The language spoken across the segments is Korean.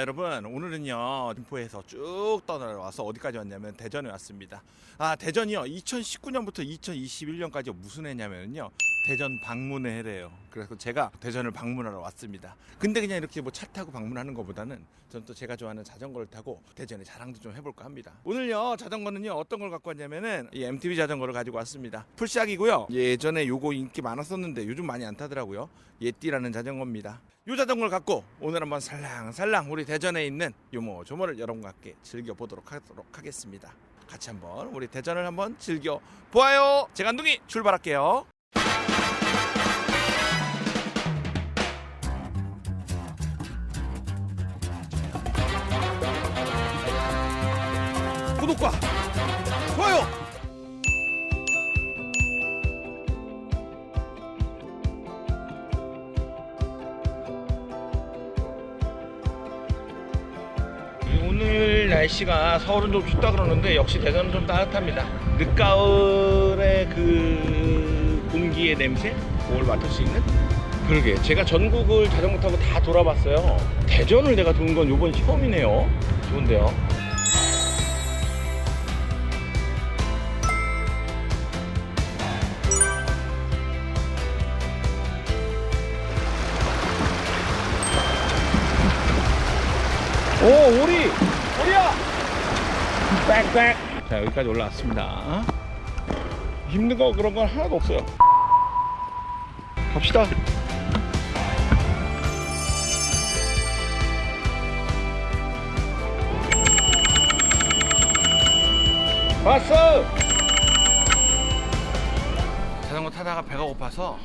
자 여러분. 오늘은요 김포에서 쭉 떠나와서 어디까지 왔냐면 대전에 왔습니다. 아 대전이요. 2019년부터 2021년까지 무슨 해냐면요 대전 방문의 해래요. 그래서 제가 대전을 방문하러 왔습니다. 근데 그냥 이렇게 뭐 차 타고 방문하는 것보다는 저는 또 제가 좋아하는 자전거를 타고 대전에 자랑도 좀 해볼까 합니다. 오늘요 자전거는요 어떤 걸 갖고 왔냐면은 이 MTB 자전거를 가지고 왔습니다. 풀샥이고요. 예전에 요거 인기 많았었는데 요즘 많이 안 타더라고요. 예띠라는 자전거입니다. 요 자전거를 갖고 오늘 한번 살랑살랑 우리 대전에 있는 요모조모를 여러분과 함께 즐겨보도록 하도록 하겠습니다. 같이 한번 우리 대전을 한번 즐겨 보아요. 제간둥이 출발할게요 구독과 좋아요 오늘 날씨가 서울은 좀 춥다 그러는데 역시 대전은 좀 따뜻합니다. 늦가을의 그 공기의 냄새 그걸 맡을 수 있는 그러게 제가 전국을 자전거 타고 다 돌아봤어요. 대전을 내가 도는 건 이번 처음이네요. 좋은데요. 오 오리! 오리야! 빽빽 자 여기까지 올라왔습니다. 힘든 거 그런 건 하나도 없어요. 갑시다. 왔어! 자전거 타다가 배가 고파서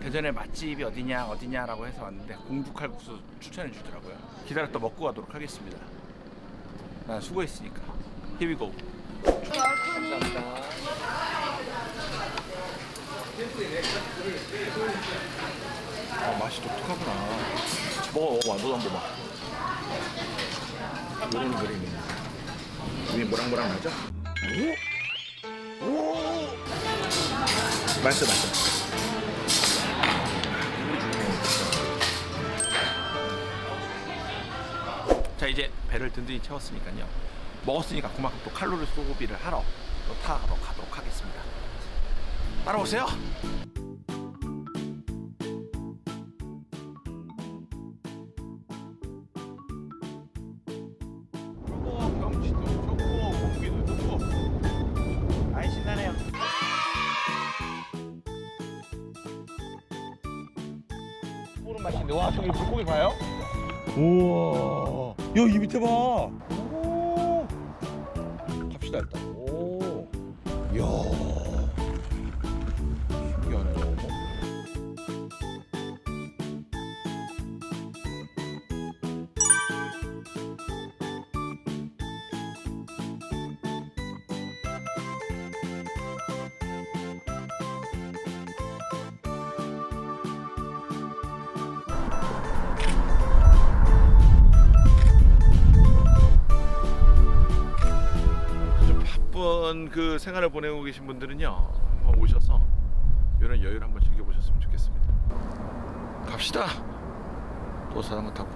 대전에 맛집이 어디냐 어디냐라고 해서 왔는데 공주칼국수 추천해 주더라고요. 기다렸다 먹고 가도록 하겠습니다. 난 수고했으니까. 히비고 감사합니다. 아 맛이 독특하구나. 먹어 먹어봐. 너도 한번 먹어봐 요런 그림이 위에 모락모락 나죠? 오? 오? 맛있어 맛있어 이제 배를 든든히 채웠으니까요. 먹었으니까 그만큼 또 칼로리 소비를 하러 또 타러 가도록 하겠습니다. 따라오세요. 와 저기 물고기 봐요? 우와. 야 이 밑에 봐. 오. 갑시다 일단. 오. 이야 바쁜 그 생활을 보내고 계신 분들은요 한번 오셔서 이런 여유를 한번 즐겨보셨으면 좋겠습니다. 갑시다. 또 자전거 타고.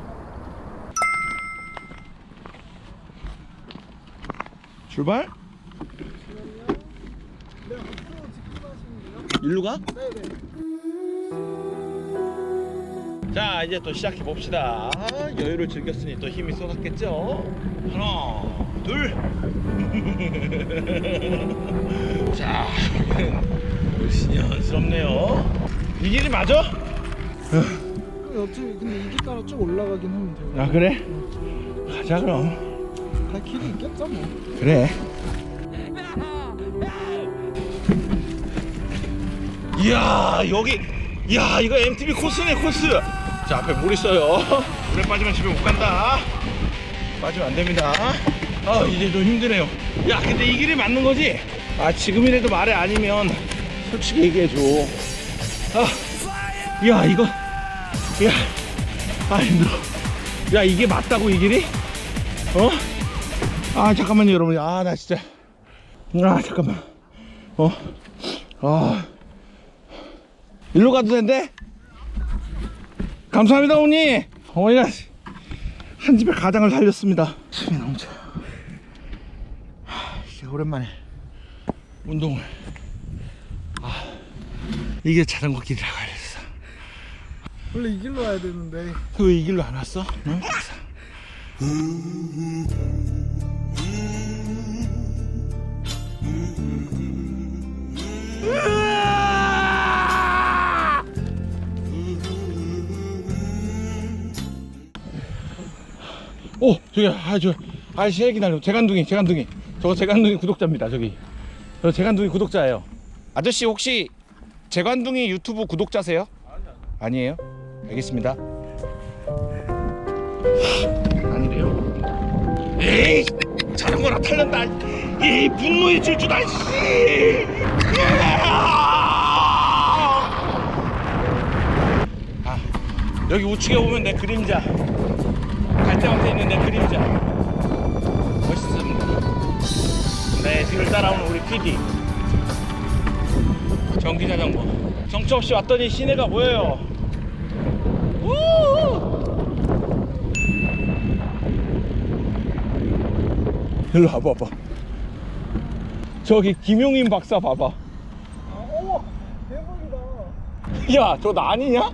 출발? 일로 가? 자 이제 또 시작해 봅시다. 여유를 즐겼으니 또 힘이 쏟았겠죠? 하나 둘 자, 시원스럽네요. 이 길이 맞아? 어차피 근데 이 길가로 쭉 올라가긴 하면 돼요. 아 그래? 가자 그럼. 다 길이 있겠죠 뭐. 그래. 이야 여기, 이야 이거 MTB 코스네 코스. 자 앞에 물 있어요. 물에 빠지면 집에 못 간다. 빠지면 안 됩니다. 아 이제 좀 힘드네요. 야 근데 이 길이 맞는 거지? 아 지금이라도 말이 아니면 솔직히 얘기해 줘. 아, 야 이거, 야, 아 힘들어. 야 이게 맞다고 이 길이? 어? 아 잠깐만요 여러분. 아 나 진짜. 아 잠깐만. 어? 아. 일로 가도 된대? 감사합니다 어머니. 어머니가 한 집에 가장을 살렸습니다. 너무 차요. 오랜만에 운동을. 아, 이게 자전거 길이라고 알렸어. 원래 이 길로 와야 되는데 왜 이 길로 안 왔어? 응? 오 저기 아저 아저씨 헬기 날려 재간둥이 재간둥이 저거 재간둥이 구독자입니다 저기. 저 재간둥이 구독자예요. 아저씨 혹시 재간둥이 유튜브 구독자세요? 아니에요? 알겠습니다. 아니래요. 에이 자전거나 탈련다. 이 분노의 질주다 씨. 아, 여기 우측에 보면 내 그림자. 갈대밭에 있는 내 그림자. 멋있습니다 네 뒤를 따라오는 우리 PD 전기자전거 정처 없이 왔더니 시내가 보여요 우! 일로 와봐 봐 저기 김용인 박사 봐봐 어머 대박이다 야 저 나 아니냐?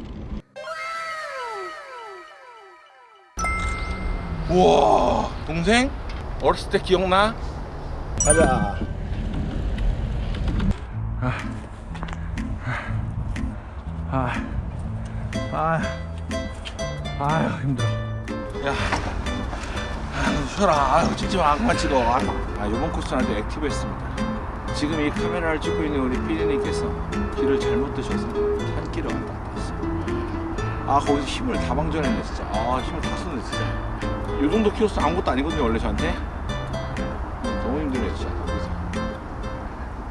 우와 동생? 어렸을 때 기억나? 가자. 아, 아, 아, 아유 힘들어. 야 아유, 쉬어라. 아유 찍지 마. 그만 찍어. 아, 아 이번 코스는 아주 액티브했습니다. 지금 이 카메라를 찍고 있는 우리 피디님께서 길을 잘못 드셔서 산길을 왔다 갔다 했어요. 아 거기서 힘을 다 방전했네 진짜. 아 힘을 다 썼네 진짜. 요 정도 키로수 아무것도 아니거든요 원래 저한테 힘드네 진짜.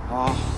아